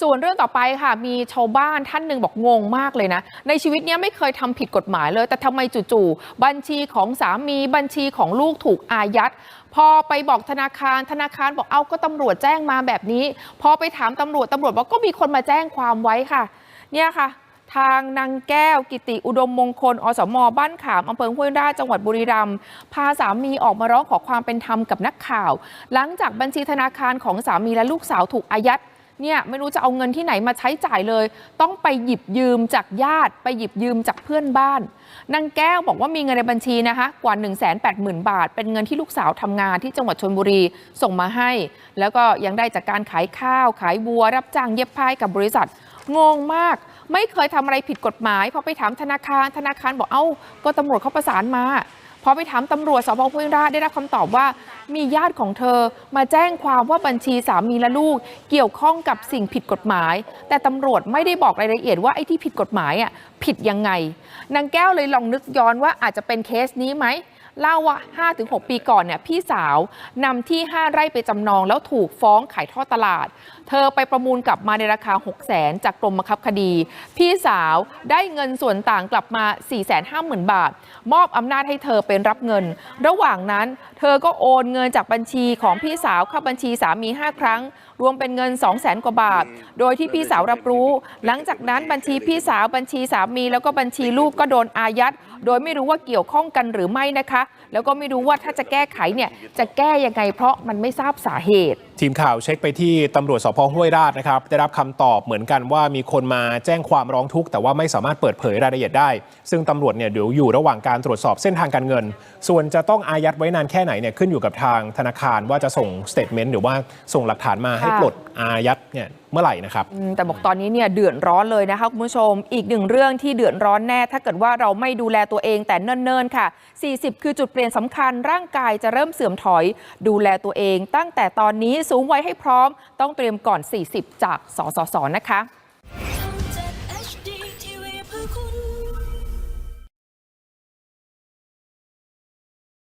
ส่วนเรื่องต่อไปค่ะ มีชาวบ้านท่านหนึ่งบอกงงมากเลยนะ ในชีวิตเนี้ยไม่เคยทำผิดกฎหมายเลย แต่ทำไมจู่ๆบัญชีของสามีบัญชีของลูกถูกอายัดพอไปบอกธนาคารธนาคารบอกเอาก็ตำรวจแจ้งมาแบบนี้ พอไปถามตำรวจตำรวจบอกก็มีคนมาแจ้งความไว้ค่ะ เนี่ยค่ะทางนางแก้วกิติอุดมมงคล อสม บ้านขามอำเภอห้วยราชจังหวัดบุรีรัมย์พาสามีออกมาร้องขอความเป็นธรรมกับนักข่าว หลังจากบัญชีธนาคารของสามีและลูกสาวถูกอายัด เนี่ยไม่รู้จะเอาเงินที่ไหนมาใช้จ่ายเลย ต้องไปหยิบยืมจากญาติ ไปหยิบยืมจากเพื่อนบ้านนางแก้วบอกว่ามีเงินในบัญชีนะคะกว่า 1 8 0 0 0 0 บาท เป็นเงินที่ลูกสาวทำงานที่จังหวัดชนบุรีส่งมาให้ แล้วก็ยังได้จากการขายข้าว ขายบัว รับจ้างเย็บผ้ากับบริษัทงงมาก ไม่เคยทำอะไรผิดกฎหมายพอไปถามธนาคารธนาคารบอกเอ้าก็ตำรวจเขาประสานมา พอไปถามตำรวจสพห้วยราชได้รับคำตอบว่า มีญาติของเธอมาแจ้งความว่าบัญชีสามีและลูก เกี่ยวข้องกับสิ่งผิดกฎหมาย แต่ตำรวจไม่ได้บอกรายละเอียดว่าไอ้ที่ผิดกฎหมายอะ ผิดยังไง นางแก้วเลยลองนึกย้อนว่าอาจจะเป็นเคสนี้ไหมเล่าว่า 5-6 ปีก่อนเนี่ยพี่สาวนำที่ 5 ไร่ไปจำนองแล้วถูกฟ้องขายทอดตลาด เธอไปประมูลกลับมาในราคา 6 0 0 0 0 0จากกรมบังคับคดี พี่สาวได้เงินส่วนต่างกลับมา 450,000 บาท มอบอำนาจให้เธอเป็นรับเงิน ระหว่างนั้นเธอก็โอนเงินจากบัญชีของพี่สาวเข้าบัญชีสามี 5 ครั้ง รวมเป็นเงิน 2 0 0 0 0 0กว่าบาท โดยที่พี่สาวรับรู้ หลังจากนั้นบัญชีพี่สาวบัญชีสามีแล้วก็บัญชีลูกก็โดนอายัด โดยไม่รู้ว่าเกี่ยวข้องกันหรือไม่นะคะ แล้วก็ไม่รู้ว่าถ้าจะแก้ไขเนี่ยจะแก้ยังไงเพราะมันไม่ทราบสาเหตุ ทีมข่าวเช็คไปที่ตำรวจสพห้วยราชนะครับ ได้รับคำตอบเหมือนกันว่ามีคนมาแจ้งความร้องทุกข์ แต่ว่าไม่สามารถเปิดเผยรายละเอียดได้ ซึ่งตำรวจเนี่ยเดี๋ยวอยู่ระหว่างการตรวจสอบเส้นทางการเงิน ส่วนจะต้องอายัดไว้นานแค่ไหนเนี่ยขึ้นอยู่กับทางธนาคารว่าจะส่งสเตทเมนต์หรือว่าส่งหลักฐานมาให้ปลดอายัดเนี่ยเมื่อไหร่นะครับแต่บอกตอนนี้เนี่ยเดือดร้อนเลยนะคะคุณผู้ชม อีกหนึ่งเรื่องที่เดือดร้อนแน่ ถ้าเกิดว่าเราไม่ดูแลตัวเองแต่เนิ่นๆค่ะ 40 คือจุดเปลี่ยนสำคัญร่างกายจะเริ่มเสื่อมถอย ดูแลตัวเองตั้งแต่ตอนนี้สูงวัยให้พร้อม ต้องเตรียมก่อน 40 จากสสสนะคะ